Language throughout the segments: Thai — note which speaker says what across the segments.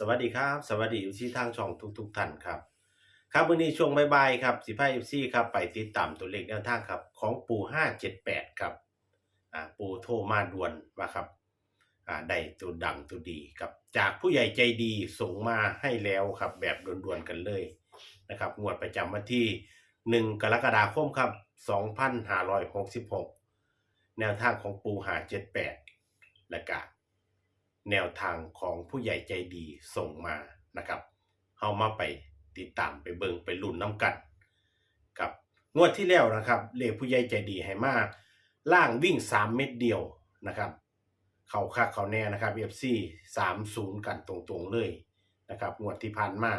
Speaker 1: สวัสดีครับ สวัสดีอยู่ที่ทางช่องทุกๆท่านครับ ครับวันนี้ช่วงบ่ายๆครับสิพาเอฟซีครับไปติดตามตัวเลขแนวทางครับของปู่578ครับอ่าปูโทรมาด่วนว่าครับอ่าได้ตัวดังตัวดีครับจากผู้ใหญ่ใจดีส่งมาให้แล้วครับ แบบด่วนๆกันเลยนะครับงวดประจำวันที่1กรกฎาคมครับ2566แนวทางของปูหา78และกะ แนวทางของผู้ใหญ่ใจดีส่งมานะครับเฮามาไปติดตามไปเบิงไปลุ้นน้ำกันครับงวดที่แล้วนะครับเลขผู้ใหญ่ใจดีให้มาล่างวิ่ง 3 เม็ดเดียวนะครับ เขาคักเขาแน่นะครับ FC 30 กันตรงๆเลยนะครับงวดที่ผ่านมา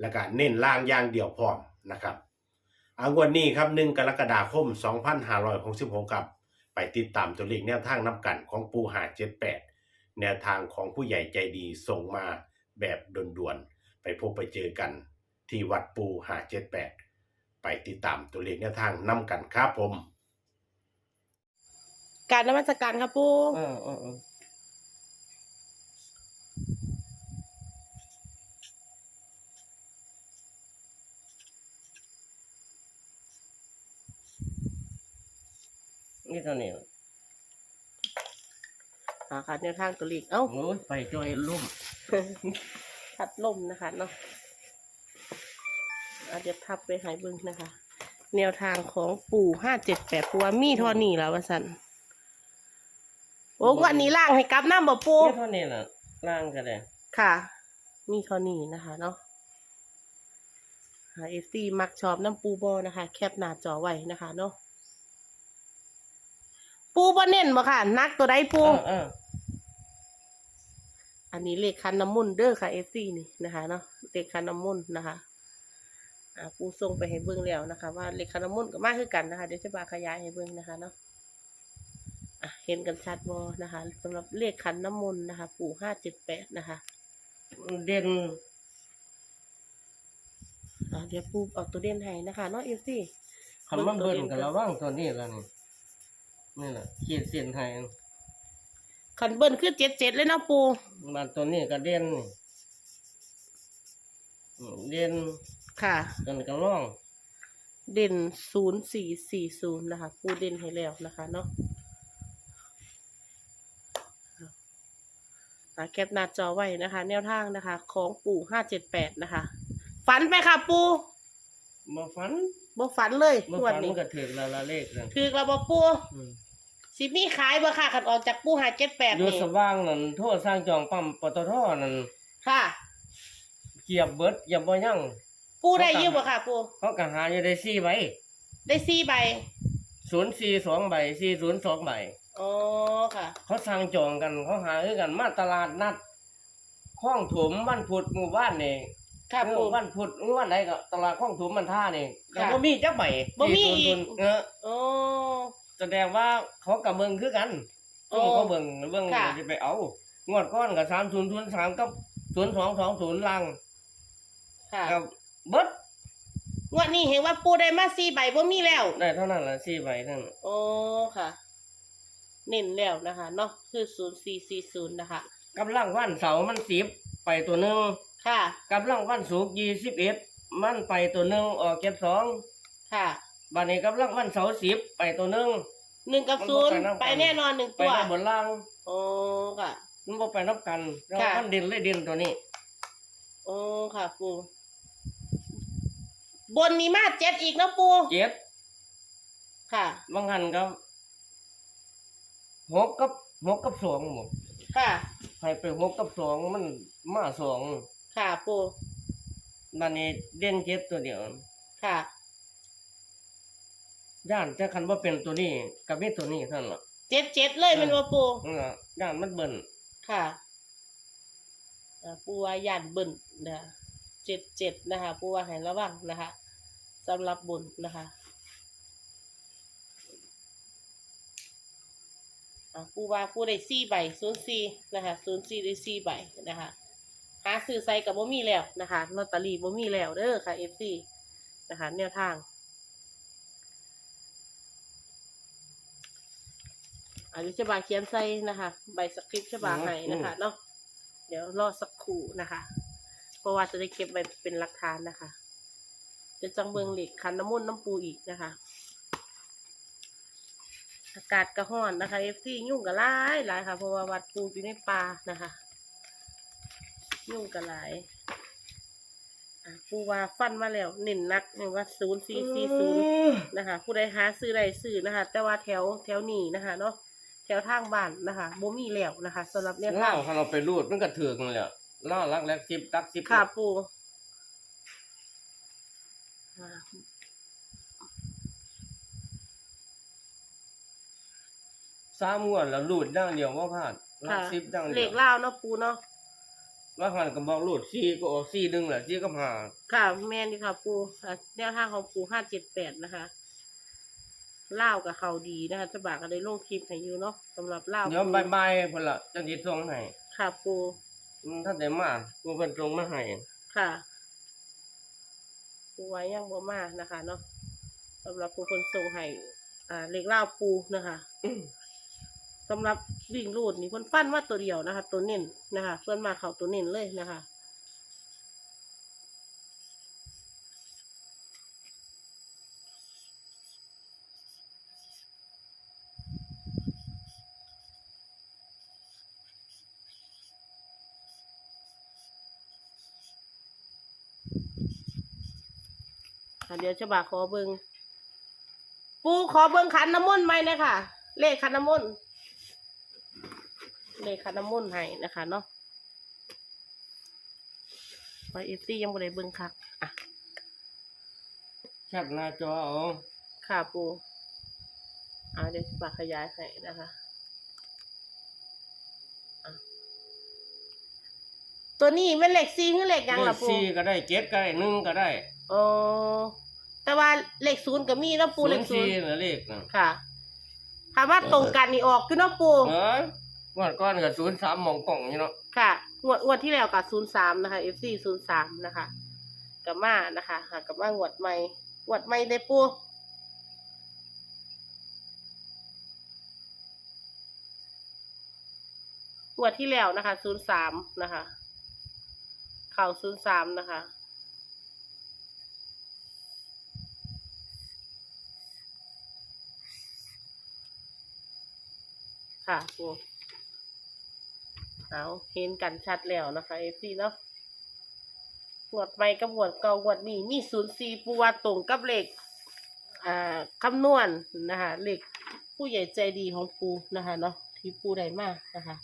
Speaker 1: แล้วก็เน้นล่างอย่างเดียวพร้อมนะครับอางวดนี้ครับ1กรกฎาคม 2566ครับ ไปติดตามตัวเลขแนวทางนับกันของปูหา78 แนวทางของผู้ใหญ่ใจดีส่งมาแบบด่วนๆ ไปพบไปเจอกันที่วัดปูหา78ไปติดตามตัวเลขแนวทางนำกันครับผม
Speaker 2: การนมัสการครับปู
Speaker 3: เออเออเออนี่เท่านี้
Speaker 2: อ่าค่ะแนวทางตัวเลขเอ้า
Speaker 3: โอ้ยไปจอยลุ่ม
Speaker 2: พัดลมนะคะเนาะอาจจะทับไปหายเบึงนะคะ แนวทางของปู่ห้าเจ็ดแปดปัวามีเทอนี่แล้ววะสันโอ้วันนี้ล่างให้กลับน้ำบ่ปู
Speaker 3: นี่เท่านี้ล่ะล่างก็ได้
Speaker 2: ค่ะ มีเทอนี่นะคะเนาะเอฟซีมักชอบน้ำปูบอนะคะ แคปหน้าจอไว้นะคะเนาะปู บอเน้นบ่ค่ะนักตัวใดปู
Speaker 3: เออเออ
Speaker 2: อันนี้เลขคันน้ำมุนต์เด้อค่ะเอฟซีนี่นะคะเนาะเลขคันน้ำมุนต์นะคะอ่าปูส่งไปให้เบิ่งแล้วนะคะ ว่าเลขคันน้ำมุนต์ก็มาคือกันนะคะเดี๋ยวจะมาขยายให้เบิ่งนะคะเนาะอะเห็นกันชัดบ่นะคะสำหรับเลขคันน้ำมนต์นะคะ ปู่ห้าเจ็ดแปดนะคะ
Speaker 3: เด่น
Speaker 2: อ่าเดี๋ยวปูเอาตัวเด่นให้นะคะเนาะเอฟซี
Speaker 3: คำมันเบิ่นกับระว่างตัวนี้แล้วนี่ นี่แหละขีดเส้นไทย
Speaker 2: คันเบิ้ลคือเจ็ดเจ็ดเลยเนาะปู
Speaker 3: มาตัวนี้ก็เด่นนี่อืมเด่น
Speaker 2: ค่ะ
Speaker 3: กันก็ร่อง
Speaker 2: เด่นศูนย์สี่สี่ศูนย์นะคะ ปูเด่นให้แล้วนะคะเนาะอ่าแคปหน้าจอไว้นะคะ แนวทางนะคะ ของปู่ห้าเจ็ดแปดนะคะ ฝันไปค่ะปู
Speaker 3: บ่ฝัน
Speaker 2: บ่ฝันเลย
Speaker 3: บ่
Speaker 2: งวด
Speaker 3: ฝัน
Speaker 2: นี้
Speaker 3: ก็ถือละละเลขนั่น
Speaker 2: คือกระบอปู
Speaker 3: อืม
Speaker 2: สิมีขายบ่ค่ะขันออกจากปูหาเจ็ดแปด
Speaker 3: อยู่
Speaker 2: นี่
Speaker 3: สว่างนั่นโทษสร้างจองปั๊มปตทนั่น
Speaker 2: ค่ะ
Speaker 3: เกียบเบิดเกียบบ่ยั่ง
Speaker 2: ปูได้เยอะบ่ค่ะ ปู
Speaker 3: เขาก็หาอยู่ได้สี่ใบ
Speaker 2: ได้สี่ใบ
Speaker 3: ศูนย์สี่สองใบสี่ศูนย์สองใบ
Speaker 2: อ๋อค่ะ
Speaker 3: เขาสั่งจองกันเขาหาคือกันมาตลาดนัดข้องถมวันพุธหมู่บ้านนี่
Speaker 2: ค่ะ
Speaker 3: เอ
Speaker 2: ปู
Speaker 3: อวันพุธวันไหนก็ตลาดข้องถมมันท่านี่ก็
Speaker 2: ค่ะ
Speaker 3: บ่มีจักใบ
Speaker 2: บ่มี
Speaker 3: ที่
Speaker 2: อีก
Speaker 3: ศูนย์เออ
Speaker 2: อ๋อ
Speaker 3: แสดงว่าเขากับเมืองคือกัน
Speaker 2: โอ้
Speaker 3: เขาเบิ่งเบิ่ง
Speaker 2: ค่ะ
Speaker 3: จะไปเอา งวดก้อนกับสามศูนย์ศูนย์สามกับศูนย์สองสองศูนย์ลัง
Speaker 2: ค่ะ
Speaker 3: กับเบิด
Speaker 2: งวดนี้เห็นว่าปูได้มาสี่ใบบ่มีแล้ว
Speaker 3: ได้เท่านั้นละสี่ใบนั่น
Speaker 2: โอ้ค่ะ เน้นแล้วนะคะเนาะคือศูนย์สี่สี่ศูนย์นะคะ
Speaker 3: กำลังวันเสาร์มันสิบไปตัวหนึ่ง
Speaker 2: ค่ะ
Speaker 3: กำลังวันศุกร์ยี่สิบเอ็ดมันไปตัวหนึ่งออกเก็บสอง
Speaker 2: ค่ะ
Speaker 3: บัดนี้กำลังวันเสาร์สิบไปตัวหนึ่ง
Speaker 2: หนึ่งกับ
Speaker 3: มันบ่
Speaker 2: ศูนย์
Speaker 3: ไปนำกัน
Speaker 2: ไปแน่นอนหนึ่ง
Speaker 3: ไป
Speaker 2: ตัว
Speaker 3: น้ำบนล่าง
Speaker 2: โอ้ค่ะ
Speaker 3: มันบ่ไปนับกันแล้ว
Speaker 2: ค่ะ
Speaker 3: มันเด่นเลยเด่นตัวนี้
Speaker 2: โอ้ค่ะปูบนนี้มาเจ็ดอีกนะปู
Speaker 3: เจ็ด
Speaker 2: ค่ะ
Speaker 3: บางหันกับหกกับหกกับสองหมด
Speaker 2: ค่ะ
Speaker 3: ให้ไปหกกับสองมันมาสอง
Speaker 2: ค่ะปู
Speaker 3: บัดนี้เด่นเจ็ดตัวเดียว
Speaker 2: ค่ะ
Speaker 3: ย่านจะคันว่าเป็นตัวนี้กับมีตัวนี้เท่านั้นล่ะ
Speaker 2: เจ็ดเจ็ดเลยเป็นว่าปู
Speaker 3: เออย่านมันเบิ่น
Speaker 2: ค่ะอ่าปูว่าย่านเบิ่นนะคะเจ็ดเจ็ดนะคะปูว่าให้ระวังนะคะสำหรับบุญนะคะอ่าปูว่าปูได้สี่ใบศูนย์สี่นะคะศูนย์สี่ได้สี่ใบนะคะหาซื้อใส่กับบ่มีแล้วนะคะลอตเตอรี่บ่มีแล้วเด้อค่ะเอฟซีนะคะแนวทาง อันนี้จะบาเขียนใส่นะคะ ใบสคริปต์จะบาให้นะคะเนาะเดี๋ยวรอสักครู่นะคะ เพราะว่าจะได้เก็บไว้เป็นหลักฐานนะคะเดี๋ยวจังเบิงเหล็กคันน้ำมันต์น้ำปูอีกนะคะ อากาศกระห้อนนะคะเอฟซียุ่งกับหลายหลายค่ะ เพราะว่าวัดปูอยู่ในป่านะคะ ยุ่งกับหลายอะปูว่าฟันมาแล้วเน้นนักเน้นว่าศูนย์สี่สี่ศูนย์นะคะ ผู้ใดหาซื้อใดซื้อนะคะ แต่ว่าแถวแถวนี้นะคะเนาะ แถวทางบ้านนะคะบ่มีแล้วนะคะสำหรับเนี่ย
Speaker 3: เล่าเขาเราไปรูดมันก็ถือกนั่นแหละเล่ารักแรกสิบตักสิบ
Speaker 2: ค่ะปูอ่า
Speaker 3: สามงวดแล้วรูดดังเดียวว่าพลาดรัก
Speaker 2: ค่ะ
Speaker 3: สิบดัง
Speaker 2: เห
Speaker 3: เดี
Speaker 2: ล็
Speaker 3: ยว
Speaker 2: กเล่าวเนาะปูเนาะ
Speaker 3: ว่าหันก็บอกรูดสี่ก็ออกสี่ดึงแหละสี่ก็ผ่า
Speaker 2: ค่ะแม่นี่ค่ะ ปูอะแนวทางของปูห้าเจ็ดแปดนะคะ เล่าวกับเขาดีนะคะจะบากก็ได้ลงคลิปให้อยู่เนาะสำหรับเล่าว
Speaker 3: เดี๋ยวบายบายๆพุ่นละจังสิส่งให้
Speaker 2: ค่ะปู
Speaker 3: อืมถ้าได้มากูเพิ่นส่งมาให้
Speaker 2: ค่ะปูไว้ยังบ่มานะคะเนาะสำหรับปูคนส่งให้อ่าเหล็กเล่าวปูนะคะ
Speaker 3: อืม
Speaker 2: สำหรับวิ่งรูดนี่เพิ่นฟันว่าตัวเดียวนะคะ ตัวเน้นนะคะเพิ่นมาเขาตัวเน้นเลยนะคะ อะเดี๋ยวจะบาขอเบิงปูขอเบิงขันน้ำมนต์ไหมนะคะเลขขันน้ำมนต์เลขขันน้ำมนต์ให้นะคะเนาะไว้เอฟซียังบ่ได้เบิงคักอะ
Speaker 3: แคปหน้าจอเอา
Speaker 2: ค่ะปูอ่าเดี๋ยวจะบาขยายให้นะคะอะตัวนี้เป็นเลขซีหรือเลขยัง
Speaker 3: เล
Speaker 2: ล่ะ
Speaker 3: ข
Speaker 2: ปู
Speaker 3: สี่ก็ได้เจ็ดก็ได้หนึ่งก็ได้
Speaker 2: อ๋อแต่ว่าเลขศูนย์ก็มีแล้วปู
Speaker 3: ศู
Speaker 2: เล
Speaker 3: น
Speaker 2: ข
Speaker 3: ย์
Speaker 2: ศู
Speaker 3: สี่
Speaker 2: นย์
Speaker 3: น่ะเลขน่ะ
Speaker 2: ค่ะถามว่าตรงกันนี่ออกคือเนาะปู
Speaker 3: เอ้ยงวดก่อนก็ศูนย์สามหมองป่องอยู่เนาะ
Speaker 2: ค่ะงวดงวดที่แล้วกับศูนย์สามนะคะ FC ศูนย์สามนะคะกับมานะคะค่ะกับมางวดใหม่งวดใหม่ได้ปูงวดที่แล้วนะคะศูนย์สามนะคะ เข่าศูนย์สามนะคะ ค่ะปูเอาเห็นกันชัดแล้วนะคะเอฟซีเนาะหวดใหม่กับหวดเก่าหวดนี้มีศูนย์สี่ปูว่าตรงกับเหลขอ่าคำนวณนะคะเหลขผู้ใหญ่ใจดีของปูนะคะเนาะที่ปูได้มากนะคะ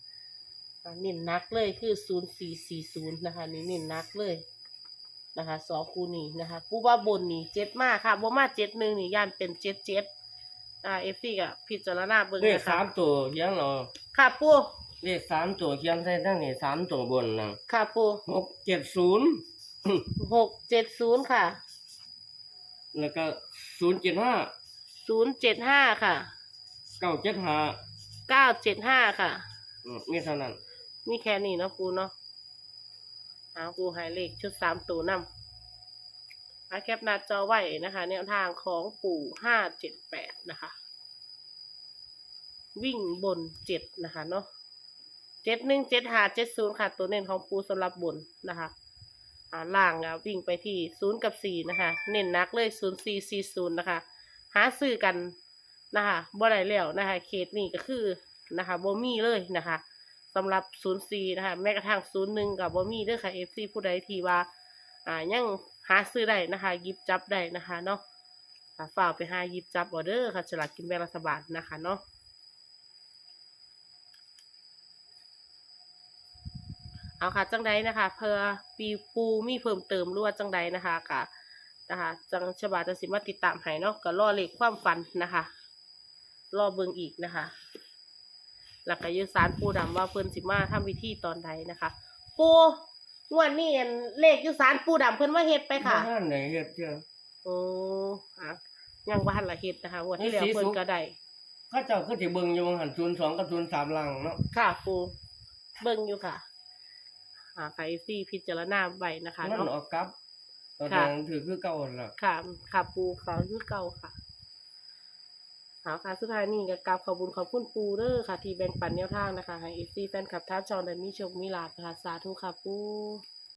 Speaker 2: อ่าเน้นนักเลยคือศูนย์สี่สี่ศูนย์นะคะนี่เน้นนักเลยนะคะสองคูนี่นะคะปูว่าบนนี่เจ็ดมากค่ะบ่มาเจ็ดหนึ่งนี่ย่านเป็นเจ็ดเจ็ด อ่าเอฟซีกับพิจารณาเบิ่ง
Speaker 3: เลข
Speaker 2: นะคะ
Speaker 3: สามตัวเขียนเหรอ
Speaker 2: ค่ะปู
Speaker 3: เลขสามตัวเขียนใส่ทั้งนี้สามตัวบนนะ
Speaker 2: ค่ะปู
Speaker 3: หกเจ็ดศูนย์
Speaker 2: หกเจ็ดศูนย์ค่ะ
Speaker 3: แล้วก็ศูนย์เจ็ดห้า
Speaker 2: ศูนย์เจ็ดห้าค่ะ
Speaker 3: เก้าเจ็ดห้า
Speaker 2: เก้าเจ็ดห้าค่ะ
Speaker 3: อืมนี่เท่านั้น
Speaker 2: มีแค่นี้เนาะปูเนาะเอาปูหายเลขชุดสามตัวนำ แคปหน้าจอไว้นะคะ แนวทางของปู่ห้าเจ็ดแปดนะคะ วิ่งบนเจ็ดนะคะเนาะเจ็ดหนึ่งเจ็ดห้าเจ็ดศูนย์ค่ะ ตัวเน้นของปูสำหรับบนนะคะอ่าล่างอะวิ่งไปที่ศูนย์กับสี่นะคะ เน้นนักเลยศูนย์สี่สี่ศูนย์นะคะ หาซื้อกันนะคะบ่ได้แล้วนะคะเขตนี้ก็คือนะคะบ่มีเลยนะคะสำหรับศูนย์สี่นะคะ แม้กระทั่งศูนย์หนึ่งกับบ่มีด้อค่ะเอฟซีผู้ใดที่ว่า อ่ายัง หาซื้อได้นะคะยิบจับได้นะคะเนาะอ่าาไปหายิบจับออเดอร์ค่ะฉลากกินแบ่งรัฐบาลนะคะเนาะเอาค่ะจังใดนะคะ เพื่อปีปูมีเพิ่มเติมรือว่าจังใดนะคะกะนะคะจังฉบาจะสิมาติดตามให้เนาะก็รอเลขความฝันนะคะ รอเบิงอีกนะคะแล้วก็อยืสารปูดำว่าเพิ่นสิมาทำพิธีตอนใดนะคะ ปู งวดนี้อันเลขอยุสารปูดำเพิ่นว่าเฮ็ดไปค่ะ
Speaker 3: บ้านไหนเฮ็ดเจ้า
Speaker 2: โอ้อะยังบ่ทันละเฮ็ดนะคะงวดที่แล้ว
Speaker 3: สีสุก
Speaker 2: เพิ่นก็ได้
Speaker 3: เข้าเจ้าก็สิเบิ่งอยู่ว่าหันศูนย์สองกับศูนย์สามลังเนาะ
Speaker 2: ค่ะปูเบิ่งอยู่ค่ะอ่าใครซี่พิจารณาไว้นะคะ
Speaker 3: นั่น
Speaker 2: เนาะ
Speaker 3: ออกกลับตอน
Speaker 2: ค่ะ
Speaker 3: นั้นถือคือเก่าหั่นล่ะ
Speaker 2: ค่ะค่ะปูเขาคือเก่าค่ะ เอาค่ะสุดท้ายนี่ก็กราบขอบคุญขอบคุณปูเด้อค่ะ ที่แบ่งปันแนวทางนะคะให้เอฟซีแฟนคลับท่านจองได้มีโชคมีลาภนะคะสาธุค่ะปู